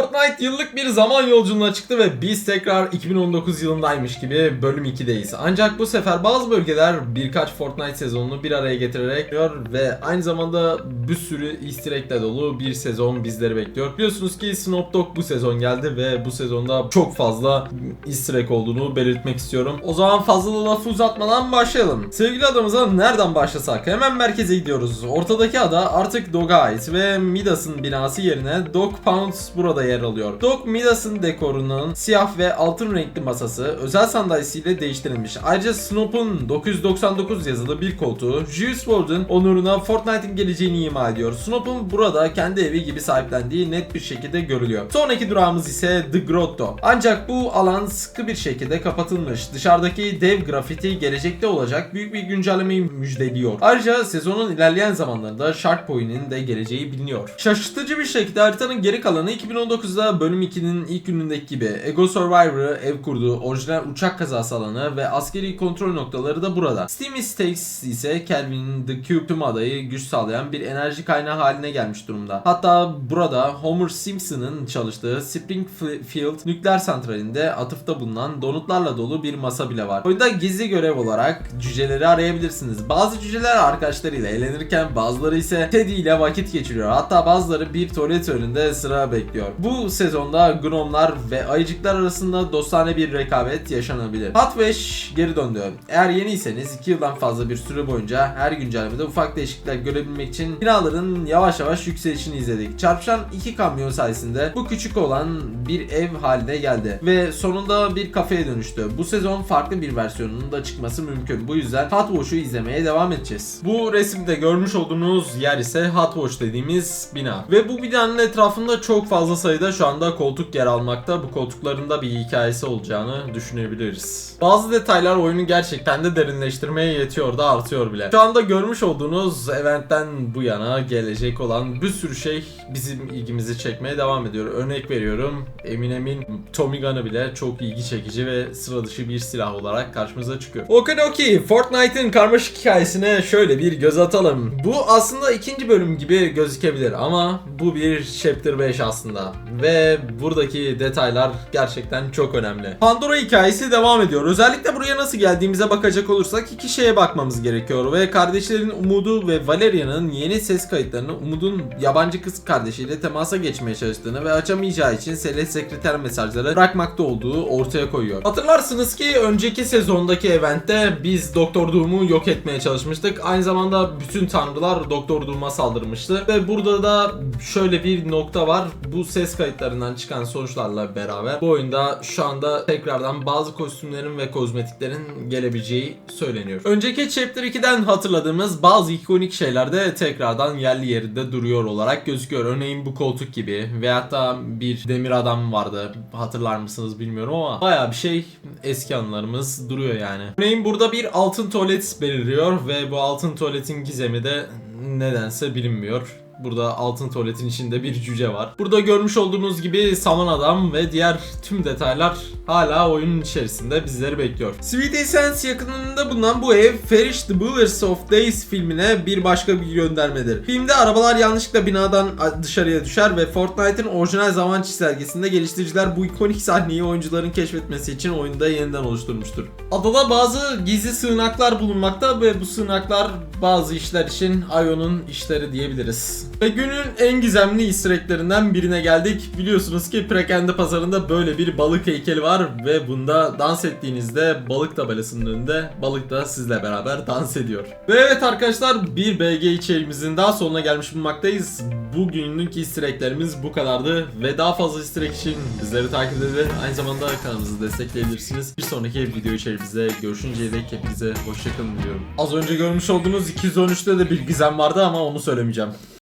por Fortnite yıllık bir zaman yolculuğuna çıktı ve biz tekrar 2019 yılındaymış gibi bölüm 2'deyiz. Ancak bu sefer bazı bölgeler birkaç Fortnite sezonunu bir araya getirerek yapıyor ve aynı zamanda bir sürü easter egg'le dolu bir sezon bizleri bekliyor. Biliyorsunuz ki Snoop Dogg bu sezon geldi ve bu sezonda çok fazla easter egg olduğunu belirtmek istiyorum. O zaman fazla lafı uzatmadan başlayalım. Sevgili adamıza nereden başlasak? Hemen merkeze gidiyoruz. Ortadaki ada artık Dog'a ait ve Midas'ın binası yerine Dog Pounds burada yer alıyor. Dog Midas'ın dekorunun siyah ve altın renkli masası özel sandalyesiyle değiştirilmiş. Ayrıca Snoop'un 999 yazılı bir koltuğu Juice WRLD'ın onuruna Fortnite'in geleceğini ima ediyor. Snoop'un burada kendi evi gibi sahiplendiği net bir şekilde görülüyor. Sonraki durağımız ise The Grotto. Ancak bu alan sıkı bir şekilde kapatılmış. Dışarıdaki dev grafiti gelecekte olacak büyük bir güncellemeyi müjdeliyor. Ayrıca sezonun ilerleyen zamanlarında Shark Boy'un de geleceği biliniyor. Şaşırtıcı bir şekilde haritanın geri kalanı 2019'da bölüm 2'nin ilk günündeki gibi Ego Survivor'ı ev kurduğu orijinal uçak kazası alanı ve askeri kontrol noktaları da burada. Steamy Stakes ise Kelvin'in The Cube tüm adayı güç sağlayan bir enerji kaynağı haline gelmiş durumda. Hatta burada Homer Simpson'ın çalıştığı Springfield nükleer santralinde atıfta bulunan donutlarla dolu bir masa bile var. Oyunda gizli görev olarak cüceleri arayabilirsiniz. Bazı cüceler arkadaşlarıyla eğlenirken bazıları ise Teddy ile vakit geçiriyor. Hatta bazıları bir tuvalet önünde sıra bekliyor. Bu sezonda gnomlar ve ayıcıklar arasında dostane bir rekabet yaşanabilir. Wish geri döndü. Eğer yeniyseniz 2 yıldan fazla bir süre boyunca her güncellemede ufak değişiklikler görebilmek için binaların yavaş yavaş yükselişini izledik. Çarpışan iki kamyon sayesinde bu küçük olan bir ev haline geldi ve sonunda bir kafeye dönüştü. Bu sezon farklı bir versiyonunun da çıkması mümkün. Bu yüzden Hot izlemeye devam edeceğiz. Bu resimde görmüş olduğunuz yer ise Hot dediğimiz bina. Ve bu binanın etrafında çok fazla sayıda şu anda koltuk yer almakta. Bu koltukların da bir hikayesi olacağını düşünebiliriz. Bazı detaylar oyunu gerçekten de derinleştirmeye yetiyor da artıyor bile. Şu anda görmüş olduğunuz eventten bu yana gelecek olan bir sürü şey bizim ilgimizi çekmeye devam ediyor. Örnek veriyorum Eminem'in Tommy Gun'ı bile çok ilgi çekici ve sıra dışı bir silah olarak karşımıza çıkıyor. Okidoki Fortnite'ın karmaşık hikayesine şöyle bir göz atalım. Bu aslında ikinci bölüm gibi gözükebilir ama bu bir Chapter 5 aslında. Ve buradaki detaylar gerçekten çok önemli. Pandora hikayesi devam ediyor. Özellikle buraya nasıl geldiğimize bakacak olursak iki şeye bakmamız gerekiyor. Ve kardeşlerin Umut'u ve Valeria'nın yeni ses kayıtlarını Umut'un yabancı kız kardeşiyle temasa geçmeye çalıştığını ve açamayacağı için Sel'e sekreter mesajları bırakmakta olduğu ortaya koyuyor. Hatırlarsınız ki önceki sezondaki eventte biz Doktor Doom'u yok etmeye çalışmıştık. Aynı zamanda bütün tanrılar Doktor Doom'a saldırmıştı. Ve burada da şöyle bir nokta var. Bu ses kayıtlarından çıkan sonuçlarla beraber bu oyunda şu anda tekrardan bazı kostümlerin ve kozmetiklerin gelebileceği söyleniyor. Önceki Chapter 2'den hatırladığımız bazı ikonik şeyler de tekrardan yerli yerinde duruyor olarak gözüküyor. Örneğin bu koltuk gibi veyahut da bir demir adam vardı. Hatırlar mısınız bilmiyorum ama baya bir şey eski anılarımız duruyor yani. Örneğin burada bir altın tuvalet beliriyor ve bu altın tuvaletin gizemi de nedense bilinmiyor. Burada altın tuvaletin içinde bir cüce var. Burada görmüş olduğunuz gibi saman adam ve diğer tüm detaylar hala oyunun içerisinde bizleri bekliyor. Sweet Essence yakınında bulunan bu ev Farish the Bullers of Days filmine bir başka bir göndermedir. Filmde arabalar yanlışlıkla binadan dışarıya düşer ve Fortnite'ın orijinal zaman çizelgesinde geliştiriciler bu ikonik sahneyi oyuncuların keşfetmesi için oyunda yeniden oluşturmuştur. Adada bazı gizli sığınaklar bulunmakta ve bu sığınaklar bazı işler için Io'nun işleri diyebiliriz. Ve günün en gizemli easter egglerinden birine geldik. Biliyorsunuz ki Prekende pazarında böyle bir balık heykeli var ve bunda dans ettiğinizde balık tabelasının önünde balık da sizle beraber dans ediyor. Ve evet arkadaşlar bir BG içeriğimizin daha sonuna gelmiş bulunmaktayız. Bugünlük easter egglerimiz bu kadardı ve daha fazla egg için bizleri takip edin. Aynı zamanda kanalımızı destekleyebilirsiniz. Bir sonraki video içeriğimizde görüşünceye dek hepinize hoşçakalın diyorum. Az önce görmüş olduğunuz 213'te de bir gizem vardı ama onu söylemeyeceğim.